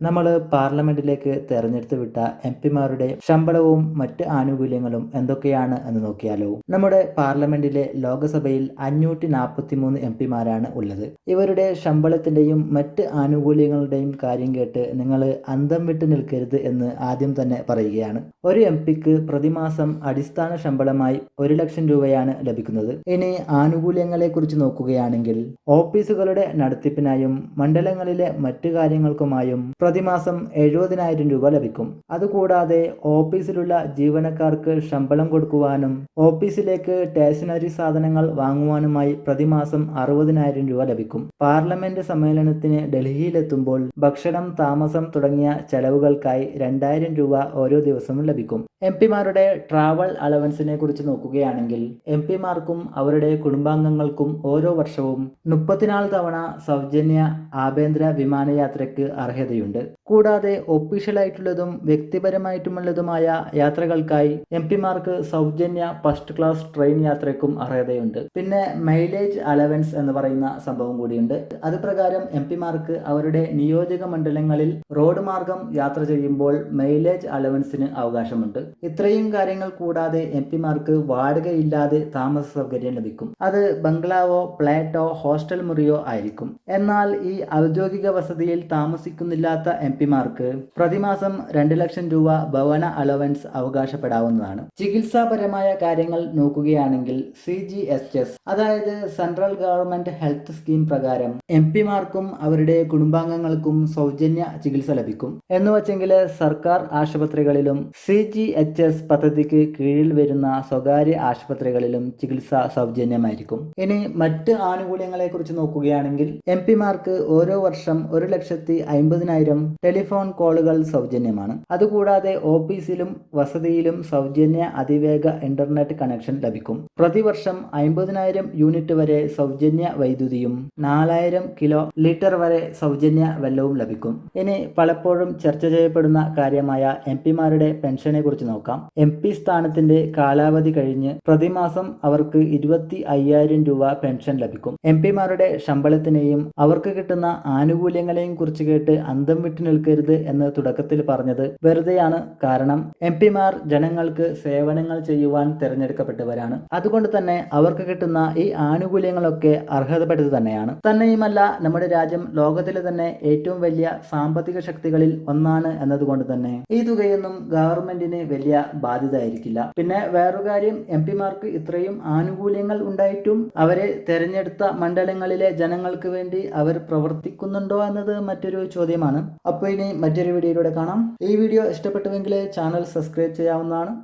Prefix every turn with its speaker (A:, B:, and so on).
A: നമ്മൾ പാർലമെന്റിലേക്ക് തെരഞ്ഞെടുത്ത് വിട്ട എം പിമാരുടെ ശമ്പളവും മറ്റ് ആനുകൂല്യങ്ങളും എന്തൊക്കെയാണ് എന്ന് നോക്കിയാലോ? നമ്മുടെ പാർലമെന്റിലെ ലോകസഭയിൽ അഞ്ഞൂറ്റി നാൽപ്പത്തി മൂന്ന് എം പിമാരാണ് ഉള്ളത്. ഇവരുടെ ശമ്പളത്തിന്റെയും മറ്റ് ആനുകൂല്യങ്ങളുടെയും കാര്യം കേട്ട് നിങ്ങൾ അന്തം വിട്ട് നിൽക്കരുത് എന്ന് ആദ്യം തന്നെ പറയുകയാണ്. ഒരു എം പിക്ക് പ്രതിമാസം അടിസ്ഥാന ശമ്പളമായി ഒരു ലക്ഷം രൂപയാണ് ലഭിക്കുന്നത്. ഇനി ആനുകൂല്യങ്ങളെ കുറിച്ച് നോക്കുകയാണെങ്കിൽ ഓഫീസുകളുടെ നടത്തിപ്പിനായും മണ്ഡലങ്ങളിലെ മറ്റു കാര്യങ്ങൾക്കുമായും പ്രതിമാസം എഴുപതിനായിരം രൂപ ലഭിക്കും. അതുകൂടാതെ ഓഫീസിലുള്ള ജീവനക്കാർക്ക് ശമ്പളം കൊടുക്കുവാനും ഓഫീസിലേക്ക് സ്റ്റേഷനറി സാധനങ്ങൾ വാങ്ങുവാനുമായി പ്രതിമാസം അറുപതിനായിരം രൂപ ലഭിക്കും. പാർലമെന്റ് സമ്മേളനത്തിന് ഡൽഹിയിലെത്തുമ്പോൾ ഭക്ഷണം താമസം തുടങ്ങിയ ചെലവുകൾക്കായി രണ്ടായിരം രൂപ ഓരോ ദിവസവും ലഭിക്കും. എം പിമാരുടെ ട്രാവൽ അലവൻസിനെ കുറിച്ച് നോക്കുകയാണെങ്കിൽ എം പിമാർക്കും അവരുടെ കുടുംബാംഗങ്ങൾക്കും ഓരോ വർഷവും മുപ്പത്തിനാല് തവണ സൗജന്യ ആഭ്യന്തര വിമാനയാത്രയ്ക്ക് അർഹതയുണ്ട്. കൂടാതെ ഒഫീഷ്യലായിട്ടുള്ളതും വ്യക്തിപരമായിട്ടുമുള്ളതുമായ യാത്രകൾക്കായി എം പിമാർക്ക് സൗജന്യ ഫസ്റ്റ് ക്ലാസ് ട്രെയിൻ യാത്രയ്ക്കും അർഹതയുണ്ട്. പിന്നെ മൈലേജ് അലവൻസ് എന്ന് പറയുന്ന സംഭവം കൂടിയുണ്ട്. അത് പ്രകാരം എം പിമാർക്ക് അവരുടെ നിയോജക മണ്ഡലങ്ങളിൽ റോഡ് മാർഗം യാത്ര ചെയ്യുമ്പോൾ മൈലേജ് അലവൻസിന് അവകാശമുണ്ട്. ഇത്രയും കാര്യങ്ങൾ കൂടാതെ എം പിമാർക്ക് വാടകയില്ലാതെ താമസ സൗകര്യം ലഭിക്കും. അത് ബംഗ്ലാവോ ഫ്ലാറ്റോ ഹോസ്റ്റൽ മുറിയോ ആയിരിക്കും. എന്നാൽ ഈ ഔദ്യോഗിക വസതിയിൽ താമസിക്കുന്നില്ലാത്ത എം പിമാർക്ക് പ്രതിമാസം രണ്ട് ലക്ഷം രൂപ ഭവന അലവൻസ് അവകാശപ്പെടാവുന്നതാണ്. ചികിത്സാപരമായ കാര്യങ്ങൾ നോക്കുകയാണെങ്കിൽ സി ജി എസ് എസ് അതായത് സെൻട്രൽ ഗവൺമെന്റ് ഹെൽത്ത് സ്കീം പ്രകാരം എം പിമാർക്കും അവരുടെ കുടുംബാംഗങ്ങൾക്കും സൗജന്യ ചികിത്സ ലഭിക്കും. എന്നുവച്ചെങ്കിൽ സർക്കാർ ആശുപത്രികളിലും സി ജി എച്ച് എസ് പദ്ധതിക്ക് കീഴിൽ വരുന്ന സ്വകാര്യ ആശുപത്രികളിലും ചികിത്സ സൗജന്യമായിരിക്കും. ഇനി മറ്റ് ആനുകൂല്യങ്ങളെ കുറിച്ച് നോക്കുകയാണെങ്കിൽ എം പിമാർക്ക് ഓരോ വർഷം ഒരു ലക്ഷത്തി അമ്പതിനായിരം ടെലിഫോൺ കോളുകൾ സൗജന്യമാണ്. അതുകൂടാതെ ഓഫീസിലും വസതിയിലും സൗജന്യ അതിവേഗ ഇന്റർനെറ്റ് കണക്ഷൻ ലഭിക്കും. പ്രതിവർഷം അമ്പതിനായിരം യൂണിറ്റ് വരെ സൗജന്യ വൈദ്യുതിയും നാലായിരം കിലോ ലിറ്റർ വരെ സൗജന്യ വെള്ളവും ലഭിക്കും. ഇനി പലപ്പോഴും ചർച്ച ചെയ്യപ്പെടുന്ന കാര്യമായ എം പിമാരുടെ പെൻഷനെ കുറിച്ച് നോക്കാം. എം പി സ്ഥാനത്തിന്റെ കാലാവധി കഴിഞ്ഞ് പ്രതിമാസം അവർക്ക് ഇരുപത്തി അയ്യായിരം രൂപ പെൻഷൻ ലഭിക്കും. എം പിമാരുടെ ശമ്പളത്തിനെയും അവർക്ക് കിട്ടുന്ന ആനുകൂല്യങ്ങളെയും കുറിച്ച് കേട്ട് അന്തം വിട്ടു നിൽക്കരുത് എന്ന് തുടക്കത്തിൽ പറഞ്ഞത് വെറുതെയാണ് കാരണം എം പിമാർ ജനങ്ങൾക്ക് സേവനങ്ങൾ ചെയ്യുവാൻ തിരഞ്ഞെടുക്കപ്പെട്ടവരാണ്. അതുകൊണ്ട് തന്നെ അവർക്ക് കിട്ടുന്ന ഈ ആനുകൂല്യങ്ങളൊക്കെ അർഹതപ്പെട്ടത് തന്നെയാണ്. തന്നെയുമല്ല നമ്മുടെ രാജ്യം ലോകത്തിലെ തന്നെ ഏറ്റവും വലിയ സാമ്പത്തിക ശക്തികളിൽ ഒന്നാണ് എന്നതുകൊണ്ട് തന്നെ. ഈ തുകയൊന്നും ഗവൺമെന്റിന് വലിയ ബാധ്യത ആയിരിക്കില്ല പിന്നെ വേറൊരു കാര്യം എം പിമാർക്ക് ഇത്രയും ആനുകൂല്യങ്ങൾ ഉണ്ടായിട്ടും അവരെ തെരഞ്ഞെടുത്ത മണ്ഡലങ്ങളിലെ ജനങ്ങൾക്ക് വേണ്ടി അവർ പ്രവർത്തിക്കുന്നുണ്ടോ എന്നത് മറ്റൊരു ചോദ്യമാണ്. അപ്പോൾ ഇനി മറ്റൊരു വീഡിയോയിലൂടെ കാണാം. ഈ വീഡിയോ ഇഷ്ടപ്പെട്ടുവെങ്കിൽ ചാനൽ സബ്സ്ക്രൈബ് ചെയ്യാവുന്നതാണ്.